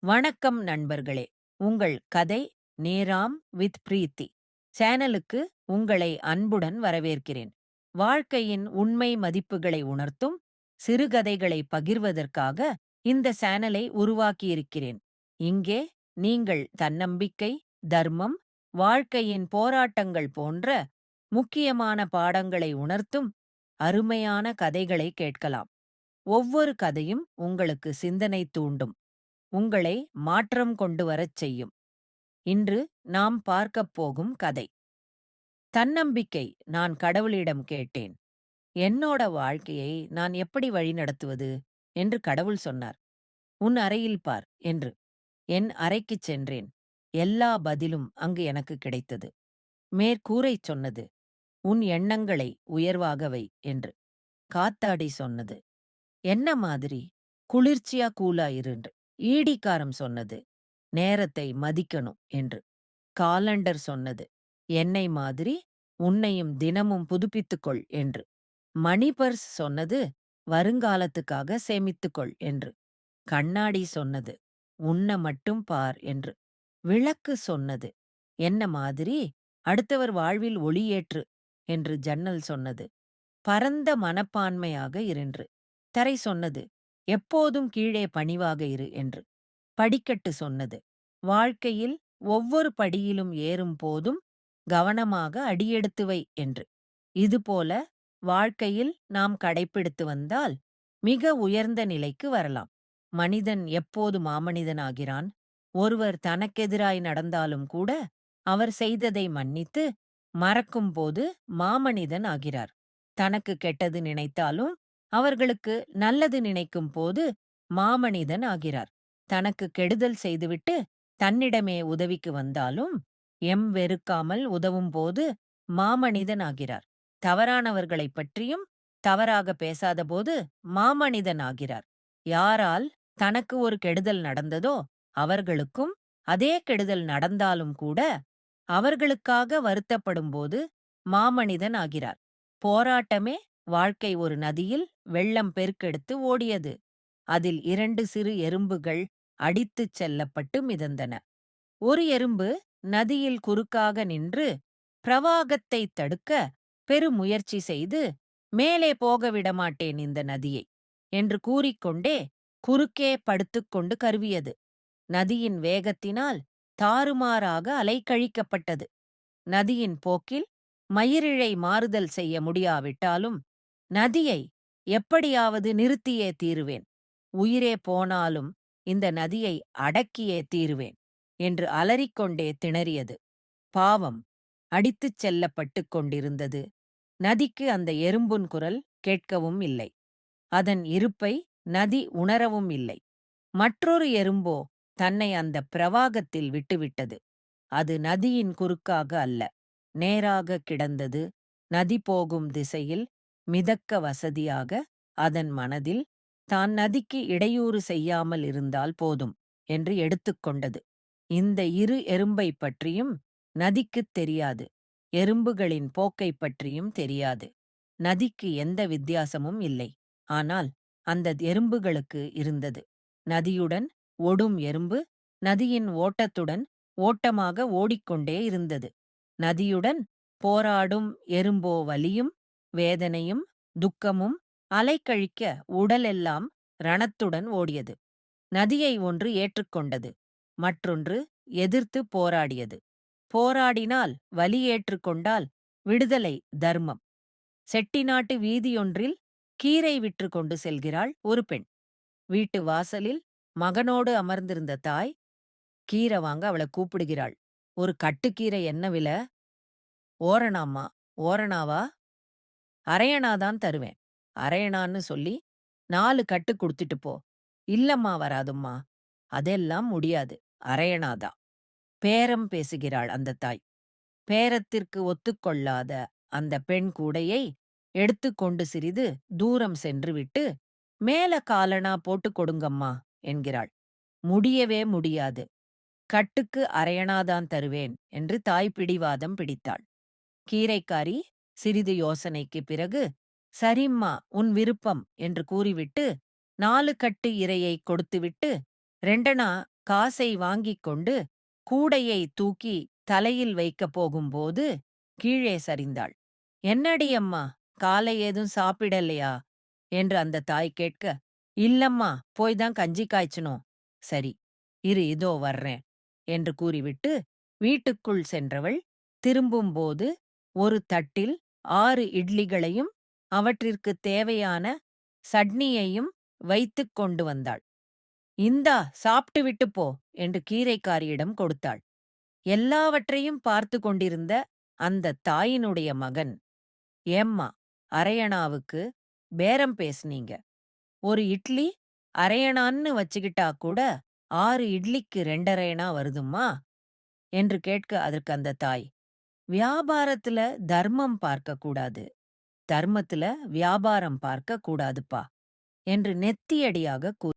வணக்கம் நண்பர்களே. உங்கள் கதை நேராம் வித் பிரீத்தி. சேனலுக்கு உங்களை அன்புடன் வரவேற்கிறேன். வாழ்க்கையின் உண்மை மதிப்புகளை உணர்த்தும் சிறுகதைகளை பகிர்வதற்காக இந்த சேனலை உருவாக்கியிருக்கிறேன். இங்கே நீங்கள் தன்னம்பிக்கை தர்மம் வாழ்க்கையின் போராட்டங்கள் போன்ற முக்கியமான பாடங்களை உணர்த்தும் அருமையான கதைகளை கேட்கலாம். ஒவ்வொரு கதையும் உங்களுக்கு சிந்தனை தூண்டும். உங்களை மாற்றம் கொண்டு வரச் செய்யும். இன்று நாம் பார்க்கப் போகும் கதை. தன்னம்பிக்கை நான் கடவுளிடம் கேட்டேன். என்னோட வாழ்க்கையை நான் எப்படி வழிநடத்துவது? என்று கடவுள் சொன்னார். உன் அறையில் பார் என்று. என் அறைக்குச் சென்றேன். எல்லா பதிலும் அங்கு எனக்கு கிடைத்தது. மேற்கூரை சொன்னது. உன் எண்ணங்களை உயர்வாக வை என்று. காத்தாடி சொன்னது. என்ன மாதிரி? குளிர்ச்சியா கூலா இரு ஈடிக்காரம் சொன்னது. நேரத்தை மதிக்கணும் என்று. காலண்டர் சொன்னது. என்னை மாதிரி உன்னையும் தினமும் புதுப்பித்துக்கொள் என்று. மணிபர்ஸ் சொன்னது வருங்காலத்துக்காக சேமித்துக்கொள் என்று. கண்ணாடி சொன்னது உன்ன மட்டும் பார் என்று. விளக்கு சொன்னது என்ன மாதிரி? அடுத்தவர் வாழ்வில் ஒளியேற்று என்று ஜன்னல் சொன்னது. பரந்த மனப்பான்மையாக இரென்று. தரை சொன்னது எப்போதும் கீழே பணிவாக இரு என்று படிக்கட்டு சொன்னது. வாழ்க்கையில் ஒவ்வொரு படியிலும் ஏறும் போதும் கவனமாக அடியெடுத்து வை என்று. இதுபோல வாழ்க்கையில் நாம் கடைப்பிடித்து வந்தால் மிக உயர்ந்த நிலைக்கு வரலாம். மனிதன் எப்போது மாமனிதனாகிறான்? ஒருவர் தனக்கெதிராய் நடந்தாலும் கூட அவர் செய்ததை மன்னித்து மறக்கும்போது மாமனிதன் ஆகிறார். தனக்கு கெட்டது நினைத்தாலும் அவர்களுக்கு நல்லது நினைக்கும் போது மாமனிதன் ஆகிறார். தனக்கு கெடுதல் செய்துவிட்டு தன்னிடமே உதவிக்கு வந்தாலும் எம் வெறுக்காமல் உதவும் போது மாமனிதன் ஆகிறார். தவறானவர்களைப் பற்றியும் தவறாக பேசாதபோது மாமனிதன் ஆகிறார். யாரால் தனக்கு ஒரு கெடுதல் நடந்ததோ அவர்களுக்கும் அதே கெடுதல் நடந்தாலும் கூட அவர்களுக்காக வருத்தப்படும்போது மாமனிதன் ஆகிறார். போராட்டமே வாழ்க்கை ஒரு நதியில் வெள்ளம் பெருக்கெடுத்து ஓடியது. அதில் இரண்டு சிறு எறும்புகள் அடித்துச் செல்லப்பட்டு மிதந்தன. ஒரு எறும்பு நதியில் குறுக்காக நின்று பிரவாகத்தை தடுக்க பெருமுயற்சி செய்து மேலே போக விடமாட்டேன் இந்த நதியை என்று கூறிக்கொண்டே குறுக்கே படுத்துக்கொண்டு கருவியது. நதியின் வேகத்தினால் தாறுமாறாக அலைக்கழிக்கப்பட்டது நதியின் போக்கில் மயிரிழை மாறுதல் செய்ய முடியாவிட்டாலும் நதியை எப்படியாவது நிறுத்தியே தீருவேன். உயிரே போனாலும் இந்த நதியை அடக்கியே தீருவேன் என்று அலறிக்கொண்டே திணறியது. பாவம்! அடித்துச் செல்லப்பட்டுக் கொண்டிருந்தது. நதிக்கு அந்த எறும்புன் குரல் கேட்கவும் இல்லை. அதன் இருப்பை நதி உணரவும் இல்லை. மற்றொரு எறும்போ தன்னை அந்த பிரவாகத்தில் விட்டுவிட்டது. அது நதியின் குறுக்காக அல்ல நேராக கிடந்தது. நதி போகும் திசையில் மிதக்க வசதியாக அதன் மனதில் தான் நதிக்கு இடையூறு செய்யாமல் இருந்தால் போதும் என்று எடுத்துக்கொண்டது இந்த இரு எறும்பைப் பற்றியும் நதிக்குத் தெரியாது. எறும்புகளின் போக்கைப் பற்றியும் தெரியாது. நதிக்கு எந்த வித்தியாசமும் இல்லை. ஆனால் அந்த எறும்புகளுக்கு இருந்தது. நதியுடன் ஒடும் எறும்பு நதியின் ஓட்டத்துடன் ஓட்டமாக ஓடிக்கொண்டே இருந்தது. நதியுடன் போராடும் எறும்போ வலியும் வேதனையும் துக்கமும் அலைக்கழிக்க உடலெல்லாம் ரணத்துடன் ஓடியது. நதியை ஒன்று ஏற்றுக்கொண்டது மற்றொன்று எதிர்த்து போராடியது. போராடினால் வலி ஏற்றுக்கொண்டால் விடுதலை தர்மம். செட்டிநாட்டு வீதியொன்றில் கீரை விற்று கொண்டு செல்கிறாள் ஒரு பெண். வீட்டு வாசலில் மகனோடு அமர்ந்திருந்த தாய் கீரை வாங்க அவளை கூப்பிடுகிறாள். ஒரு கட்டுக்கீரை என்ன வில? ஓரணாம்மா ஓரணாவா? அரையணாதான் தருவேன். அரையணான்னு சொல்லி நாலு கட்டு கொடுத்துட்டு போ. இல்லம்மா வராதும்மா. அதெல்லாம் முடியாது. அரையணாதான் பேரம் பேசுகிறாள் அந்த தாய். பேரத்திற்கு ஒத்துக்கொள்ளாத அந்த பெண் கூடையை எடுத்துக்கொண்டு சிறிது தூரம் சென்றுவிட்டு மேல காலனா போட்டு கொடுங்கம்மா என்கிறாள். முடியவே முடியாது. கட்டுக்கு அரையணாதான் தருவேன் என்று தாய் பிடிவாதம் பிடித்தாள். கீரைக்காரி சிறிது யோசனைக்கு பிறகு சரிம்மா உன் விருப்பம் என்று கூறிவிட்டு நாலு கட்டு இரையை கொடுத்துவிட்டு ரெண்டனா காசை வாங்கிக் கொண்டு கூடையை தூக்கி தலையில் வைக்கப் போகும்போது கீழே சரிந்தாள். என்னடி அம்மா காலை ஏதும் சாப்பிடலையா? என்று அந்த தாய் கேட்க இல்லம்மா போய் தான் கஞ்சி காய்ச்சணும் சரி இரு இதோ வர்றேன் என்று கூறிவிட்டு வீட்டுக்குள் சென்றவள் திரும்பும்போது ஒரு தட்டில் ஆறு இட்லிகளையும் அவற்றிற்குத் தேவையான சட்னியையும் வைத்துக் கொண்டு வந்தாள். இந்தா சாப்பிட்டு விட்டு போ என்று கீரைக்காரியிடம் கொடுத்தாள். எல்லாவற்றையும் பார்த்து கொண்டிருந்த அந்த தாயினுடைய மகன் ஏம்மா அரையணாவுக்கு பேரம் பேசுனீங்க. ஒரு இட்லி அரையணான்னு வச்சுக்கிட்டா கூட ஆறு இட்லிக்கு ரெண்டரையணா வருதுமா என்று கேட்க அதற்கு அந்த தாய் வியாபாரத்துல தர்மம் பார்க்க கூடாது தர்மத்துல வியாபாரம் பார்க்க கூடாதுப்பா என்று நெத்தியடியாக கூ